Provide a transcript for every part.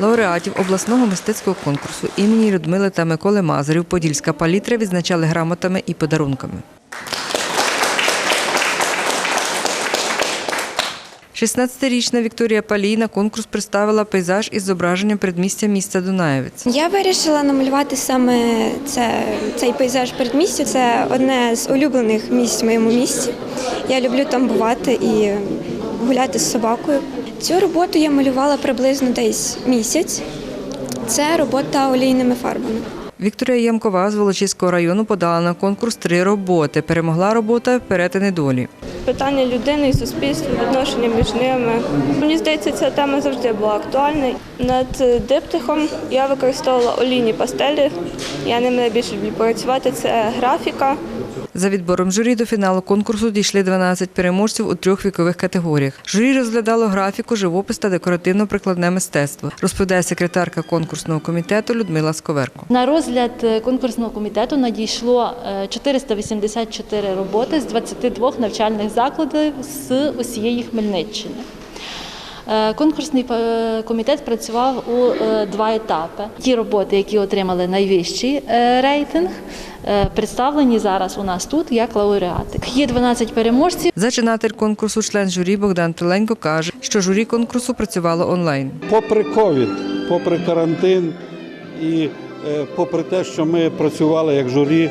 Лауреатів обласного мистецького конкурсу імені Людмили та Миколи Мазарів Подільська палітра відзначали грамотами і подарунками. 16-річна Вікторія Палій на конкурс представила пейзаж із зображенням передмістя міста Дунаєвець. Я вирішила намалювати саме це, цей пейзаж передмістя. Це одне з улюблених місць в моєму місті. Я люблю там бувати і гуляти з собакою. Цю роботу я малювала приблизно десь місяць. Це робота олійними фарбами. Вікторія Ямкова з Волочиського району подала на конкурс три роботи. Перемогла робота перетини долі. Питання людини і суспільства, відношення між ними. Мені здається, ця тема завжди була актуальна. Над диптихом я використовувала олійні пастелі. Я ними найбільше люблю працювати. Це графіка. За відбором журі до фіналу конкурсу дійшли 12 переможців у трьох вікових категоріях. Журі розглядало графіку, живопис та декоративно-прикладне мистецтво, розповідає секретарка конкурсного комітету Людмила Сковерко. На розгляд е, конкурсного комітету надійшло е, 484 роботи з 22 навчальних закладів з усієї Хмельниччини. Е, Конкурсний е, комітет працював у е, два етапи. Ті роботи, які отримали найвищий рейтинг, представлені зараз у нас тут як лауреати. Є 12 переможців. Зачинатель конкурсу, член журі Богдан Теленко каже, що журі конкурсу працювало онлайн. попри ковід, попри карантин і попри те, що ми працювали як журі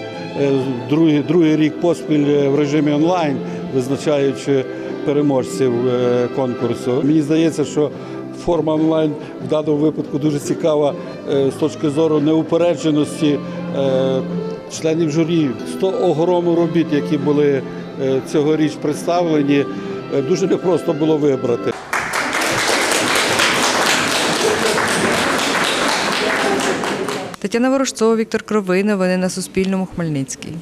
другий, другий рік поспіль в режимі онлайн, визначаючи переможців е, конкурсу. Мені здається, що форма онлайн в даному випадку дуже цікава е, з точки зору неупередженості е, членів журі. З того огрому робіт, які були цьогоріч представлені, дуже непросто було вибрати. Тетяна Ворожцова, Віктор Кровий. Новини на Суспільному. Хмельницький.